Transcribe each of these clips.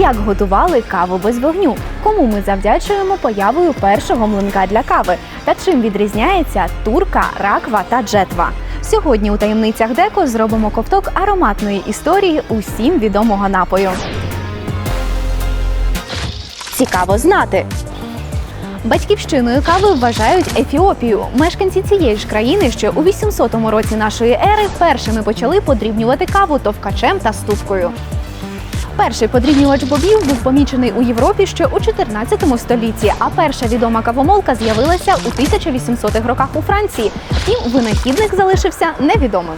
як готували каву без вогню, кому ми завдячуємо появою першого млинка для кави та чим відрізняється турка, раква та джетва. Сьогодні у таємницях Деко зробимо ковток ароматної історії усім відомого напою. Цікаво знати. Батьківщиною кави вважають Ефіопію. Мешканці цієї ж країни ще у 800 році нашої ери першими почали подрібнювати каву товкачем та ступкою. Перший подрібнювач бобів був помічений у Європі ще у 14 столітті, а перша відома кавомолка з'явилася у 1800-х роках у Франції. Втім, винахідник залишився невідомим.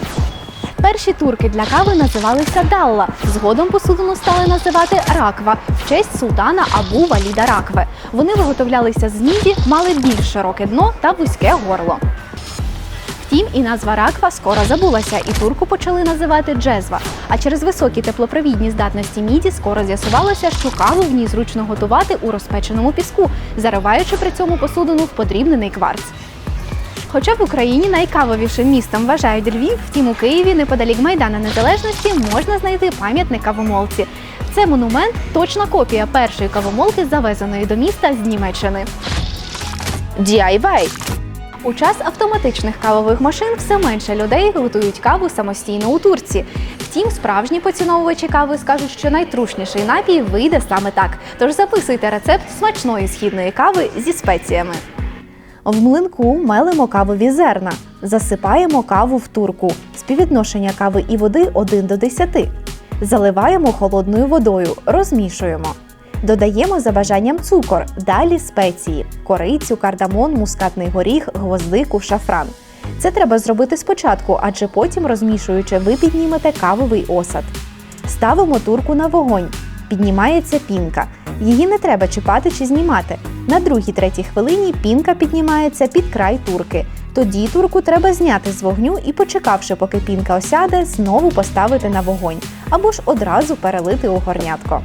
Перші турки для кави називалися Далла. Згодом посудину стали називати Раква в честь султана Абу Валіда Ракве. Вони виготовлялися з міді, мали більш широке дно та вузьке горло. Втім, і назва раква скоро забулася, і турку почали називати джезва. А через високі теплопровідні здатності міді скоро з'ясувалося, що каву в ній зручно готувати у розпеченому піску, зариваючи при цьому посудину в подрібнений кварц. Хоча в Україні найкавовішим містом вважають Львів, втім у Києві неподалік Майдана Незалежності можна знайти пам'ятник кавомолці. Це монумент точна копія першої кавомолки, завезеної до міста з Німеччини. DIY у час автоматичних кавових машин все менше людей готують каву самостійно у турці. Втім, справжні поціновувачі кави скажуть, що найтрушніший напій вийде саме так. Тож записуйте рецепт смачної східної кави зі спеціями. В млинку мелимо кавові зерна, засипаємо каву в турку, співвідношення кави і води 1 до 10. Заливаємо холодною водою, розмішуємо. Додаємо за бажанням цукор, далі спеції, корицю, кардамон, мускатний горіх, гвоздику, шафран. Це треба зробити спочатку, адже потім, розмішуючи, ви піднімете кавовий осад. Ставимо турку на вогонь. Піднімається пінка. Її не треба чіпати чи знімати. На другій-третій хвилині пінка піднімається під край турки. Тоді турку треба зняти з вогню і, почекавши, поки пінка осяде, знову поставити на вогонь або ж одразу перелити у горнятко.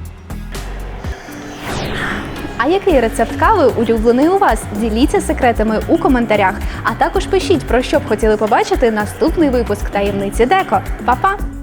А який рецепт кави улюблений у вас? Діліться секретами у коментарях. А також пишіть про що б хотіли побачити наступний випуск таємниці Деко. Па-па!